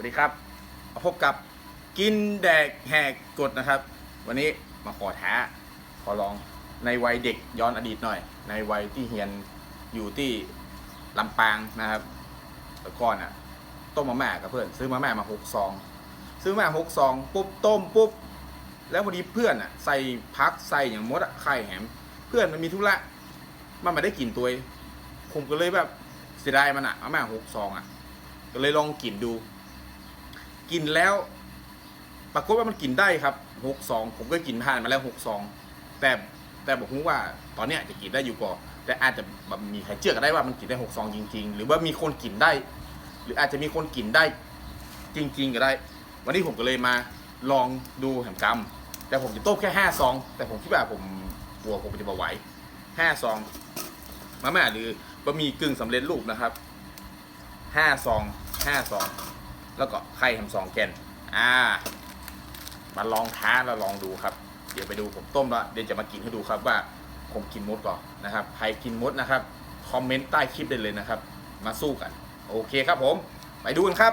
วัสดีครับมาพบกับกินแดกแหกกดนะครับ วันนี้มาขอท้าขอลองในวัยเด็กย้อนอดีตหน่อย ในวัยที่เฮียนอยู่ที่ลำปางนะครับแต่ก่อนอะต้มมาม่ากับเพื่อน ซื้อมาม่ามาหกซอง ซื้อมาหกซองปุ๊บต้มปุ๊บแล้วพอดีเพื่อนอะใส่พักใส่อย่างมดไข่แหม เพื่อนมันมีธุระมันไม่ได้กลิ่นตัวเองผมก็เลยแบบเสียดายมันอะมาม่าหกซองอะก็เลยลองกินดู กินแล้วปรากฏว่ามันกินได้ครับหกสองผมก็กินผ่านมาแล้วหกสองแต่แต่บอกรู้ว่าตอนเนี้ยจะกินได้อยู่ก่อนแต่อาจจะแบบมีใครเชื่อก็ได้ว่ามันกินได้หกซองจริง ๆ หรือว่ามีคนกินได้ หรืออาจจะมีคนกินได้จริง ๆ ก็ได้ วันนี้ผมก็เลยมาลองดูแหมกรรม แต่ผมจะต้มแค่ห้าซอง แต่ผมคิดว่าผมกลัวผมจะมาไหวห้าซองมาม่าหรือบะหมี่กึ่งสำเร็จรูปนะครับห้าซองห้าซอง แล้วก็ไข่แฮมสองแกนอ่ามาลองท้าแล้วลองดูครับ เดี๋ยวไปดูผมต้มแล้วเดี๋ยวจะมากินให้ดูครับว่าผมกินมดก่อนนะครับใครกินมดนะครับคอมเมนต์ใต้คลิปได้เลยนะครับ มาสู้กัน โอเคครับผม ไปดูกันครับ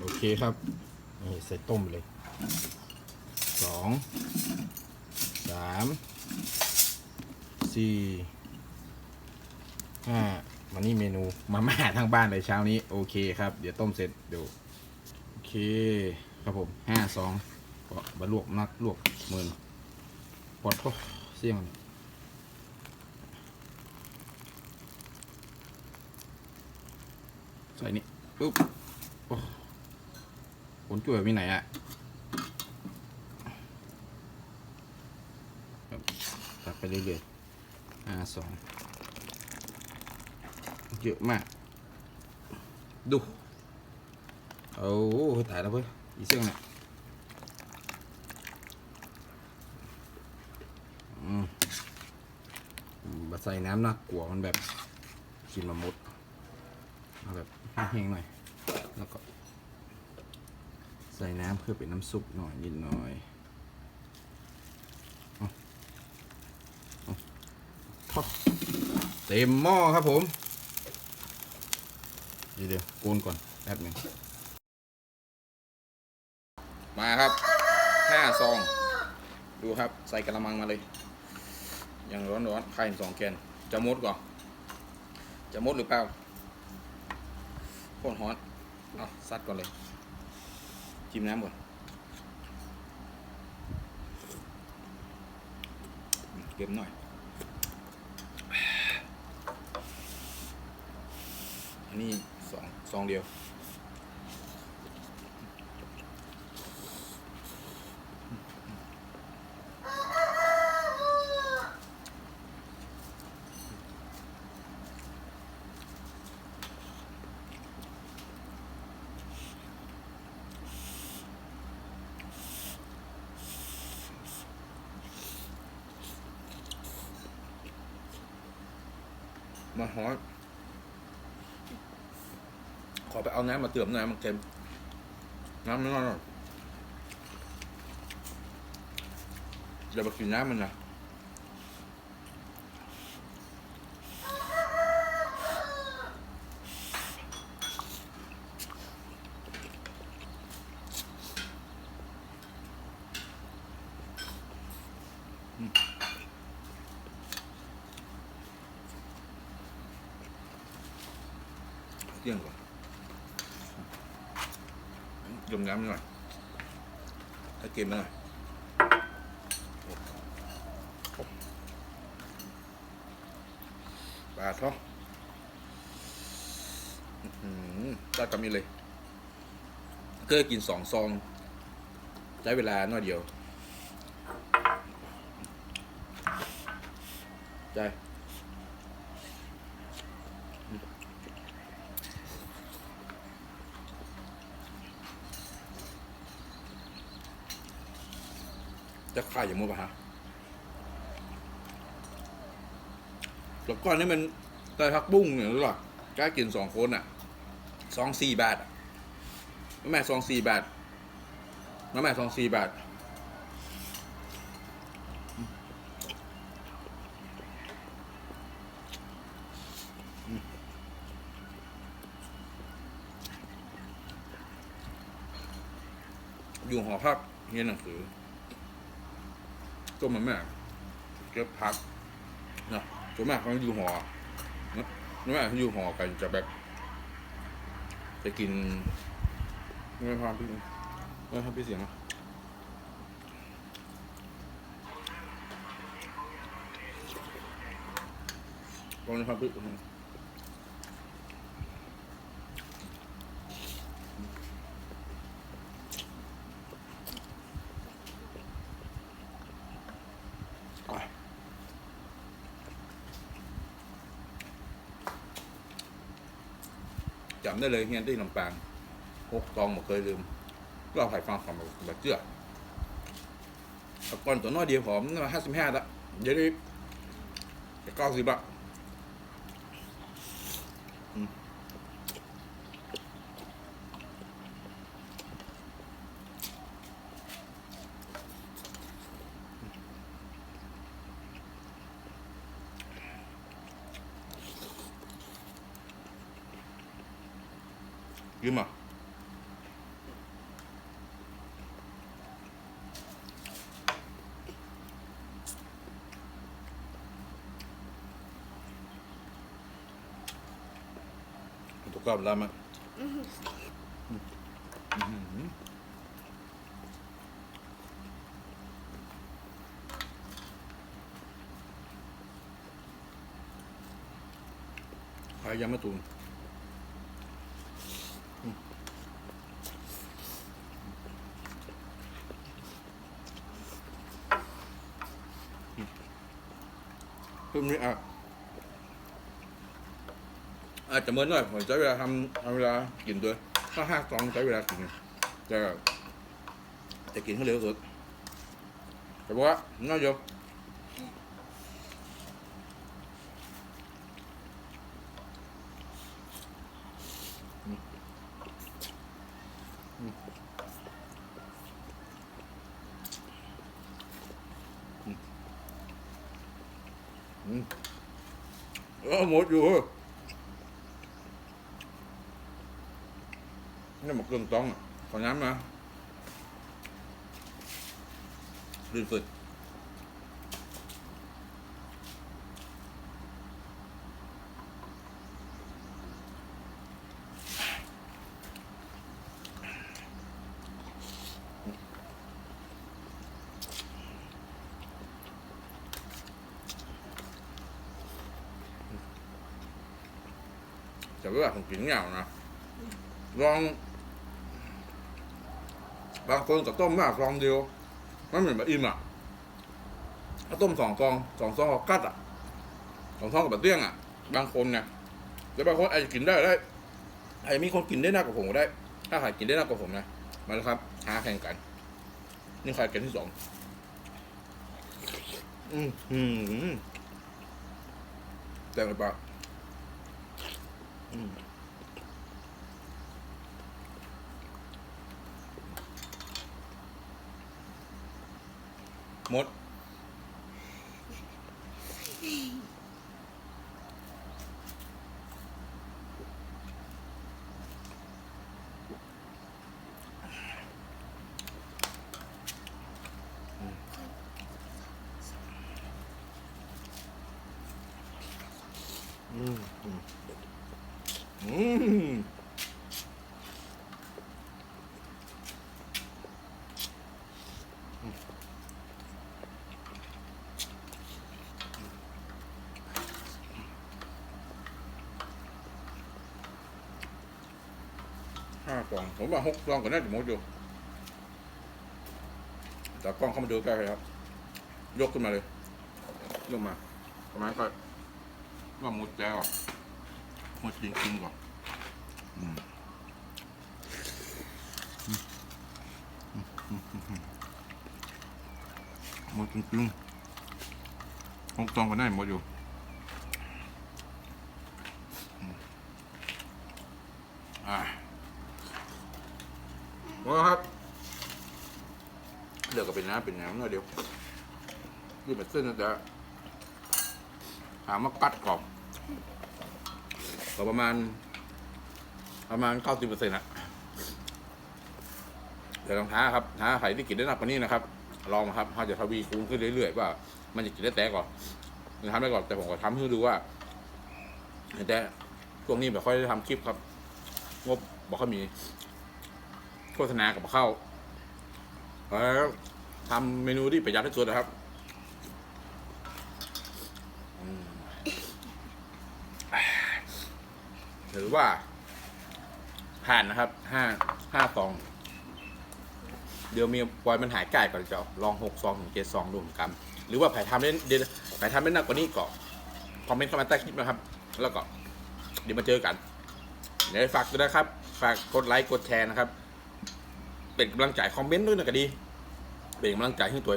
โอเคครับนี่ใส่ต้มเลยสองสามสี่ห้า มานี่เมนูมาม่าทางบ้านเลยเช้านี้ โอเคครับ เดี๋ยวต้มเสร็จเดี๋ยวโอเคครับผมห้าสองก็บะลวกนักลวกหมื่นปอดก็เสี่ยงใส่นี่ปุ๊บโอ้ผลจ่ยมีไหนอะครับตักไปเรื่อยๆห้าสอง เยอะมาก ดู โอ้โหตายแล้วเว้ยอีเสื่องเนี่ยบัดใส่น้ำน่ากลัวมันแบบกินมะมดเอาแบบแห้งๆหน่อย แล้วก็ ใส่น้ำเพื่อเป็นน้ำซุปหน่อยนิดหน่อยออทอดเต็มหม้อครับผม เดี๋ยวเดี๋ยวโกนก่อนแป๊บหนึ่งมาครับห้าซอง ดูครับ ใส่กระมังมาเลย อย่างร้อนร้อนๆไข่สองแกน จะมดก่อน จะมดหรือเปล่าโคตรฮอตเอาซัดก่อนเลย จิ้มน้ำก่อนเก็บหน่อย อันนี้ สองซองเดียวมาฮอต ขอไปเอาน้ำมาเติมหน่อยมันเค็มน้ำน้อยอยอย่าไปกินน้ำมันนะอืมเที่ ยงกว่ามน้ำหน่อยถ้าเกมหน่อยปลาท้อตัดกำนี้เลยเคยกินสองซอง ใช้เวลาน้อยเดียว ใจจะขายอย่างมั้ปะฮะแล้วก่อนนี่มันไต่พักบุ้งเนี่ยรือเปล่ากล้ากินสองคนอะสองสี่บาทน้ำแม่สองสี่บาทน้ำแม่สองสี่บาทอยู่หอพักเรียนหนังสือ ต้มมันแม่เก็บพักนะส่วนมากเขาอยู่หอนะส่วนมากเขาอยู่หอกันจะแบบจะกินไม่พอพี่ไม่พอพี่เสียงอะตอนนี้ครับพี่ จำได้เลยเฮียนที่ลำปางหกตองบ่เคยลืมก็เอาไผ่ฟังขวามแบบเจือตะก่อนตัวน้อยเดียวผมมาห้าสิบห้าละเดี๋ยวนี้จะเก้าสิบละ ยืมอะถูกกับแล้วมั้ยอื้อหือใครยังไม่ตูน พิ่มนี้อะอาจจะเมือนหน่อยผมใช้เวลาทำทำเวลากินด้วยถ้าห้าซองใช้เวลากินแต่จะกินให้เร็วสุดแต่ว่าน้อยเดียวอืมอืมอืม เออหมดอยู่เนี่มันเครื่องต้องขอน้ำมาลื่นฝึด แต่ว่าผมกินเหงานะลอง บางคนก็ต้มมากซองเดียวมันเหมือนแบบอิ่มอะถ้าต้มสองซองสองซองก็กัดอะสองซองกับแบบเตี้ยงอะ บางคนเนี่ยแต่บางคนอาจจะกินได้ได้อาจจะมีคนกินได้หนักกว่าผมก็ได้ ถ้าใครกินได้หนักกว่าผมนะมาเลยครับหาแข่งกัน นี่ใครกันที่สองอืมอืมแต่งไปปะ อืมหมด อืมอืม อืมห้ากล่องผมว่าหกกล่องก็น่าจะหมดอยู่แต่กล้องเข้ามาดูใกล้ครับ ยกขึ้นมาเลยยกมาประมาณก็ว่าหมดแล้วอะ หมดจริงๆก่อนหมดจริงๆหกกล่องก็ได้หมดอยู่อ่าว่าครับเลือกก็เป็นน้ำเป็นน้ำหน่อยเดียวยืดแบบเส้นนะจ๊ะถามว่ากัดกรอบ ก็ประมาณ ประมาณเก้าสิบเปอร์เซ็นต์อะเดี๋ยวลองท้าครับท้าใครที่กินได้หนักกว่านี้นะครับ ลองครับเขาจะทวีคูณขึ้นเรื่อยๆว่า มันจะกินได้แต่ก่อนมันทำได้ก่อนแต่ผมก็ทำให้ดูว่า แต่ช่วงนี้แบบค่อยได้ทำคลิปครับ งบบอกเขามี โฆษณากับเข้าแล้วทำเมนูที่ประหยัดที่สุดนะครับอืม ถือว่า ผ่านนะครับห้าห้าซอง เดี๋ยวมีปอยมันหายไก่ก่อนจะลองหกซองถึงเจ็ดซองรวมกัน หรือว่าใครทำได้เดี๋ยวใครทำได้หนักกว่านี้ก็คอมเมนต์เข้ามาใต้คลิปนะครับ แล้วก็ เดี๋ยวมาเจอกันเดี๋ยวฝากด้วยนะครับ ฝากกดไลค์กดแชร์นะครับ เป็นกำลังใจคอมเมนต์ด้วยนะก็ดี เป็นกำลังใจให้ตัว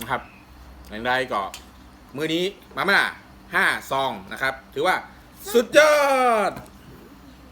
นะครับอย่างไรก็มือนี้มาม่าห้าซองนะครับ ถือว่าสุดยอด